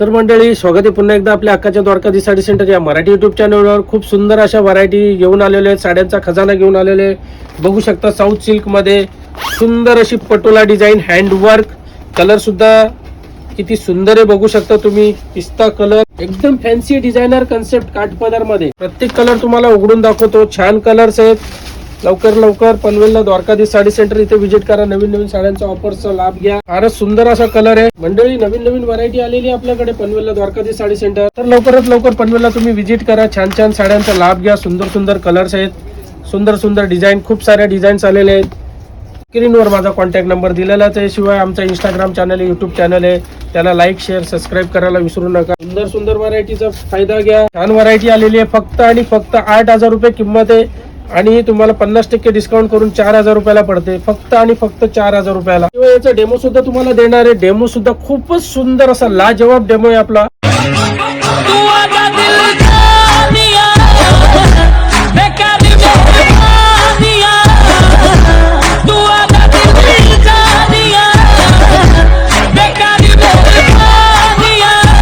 तर मंडळी स्वागत आहे पुन्हा एकदा आपल्या अक्काच्या द्वारकाधी साडी सेंटर या मराठी युट्यूब चॅनलवर खूप सुंदर अशा व्हरायटी घेऊन आलेले आहेत साड्यांचा खजाना घेऊन आलेले आहे. बघू शकता साऊथ सिल्कमध्ये सुंदर अशी पटोला डिझाईन हँडवर्क कलरसुद्धा किती सुंदर आहे बघू शकता तुम्ही. पिस्ता कलर एकदम फॅन्सी डिझायनर कन्सेप्ट काठपदरमध्ये प्रत्येक कलर तुम्हाला उघडून दाखवतो छान कलर्स आहेत. लवकर लवकर पनवेलला द्वारकाधीश साडी सेंटर इथे व्हिजिट करा. नवीन नवीन साड्यांचा ऑफरचा लाभ घ्या. फारच सुंदर असा कलर आहे. मंडळी नवीन नवीन व्हरायटी आलेली आहे आपल्याकडे पनवेलला द्वारकाधीश साडी सेंटर. तर लवकरात लवकर पनवेलला तुम्ही व्हिजिट करा. छान छान साड्यांचा लाभ घ्या. सुंदर सुंदर कलर्स आहेत. सुंदर सुंदर डिझाईन खूप साऱ्या डिझाईन्स आलेले आहेत. स्क्रीनवर माझा कॉन्टॅक्ट नंबर दिलेलाच आहे. शिवाय आमचा इंस्टाग्राम चॅनल आहे युट्यूब चॅनल आहे. त्याला लाईक शेअर सबस्क्राईब करायला विसरू नका. सुंदर सुंदर व्हरायटीचा फायदा घ्या. छान व्हरायटी आलेली आहे. फक्त आणि फक्त आठ हजार रुपये किंमत आहे. आणि तुम्हाला पन्नास टक्के डिस्काउंट करून चार हजार रुपयाला पडते. फक्त आणि फक्त चार हजार रुपयाला. किंवा याचा डेमो सुद्धा तुम्हाला देणार आहे. डेमो सुद्धा खूपच सुंदर असा लाजवाब डेमो आहे आपला.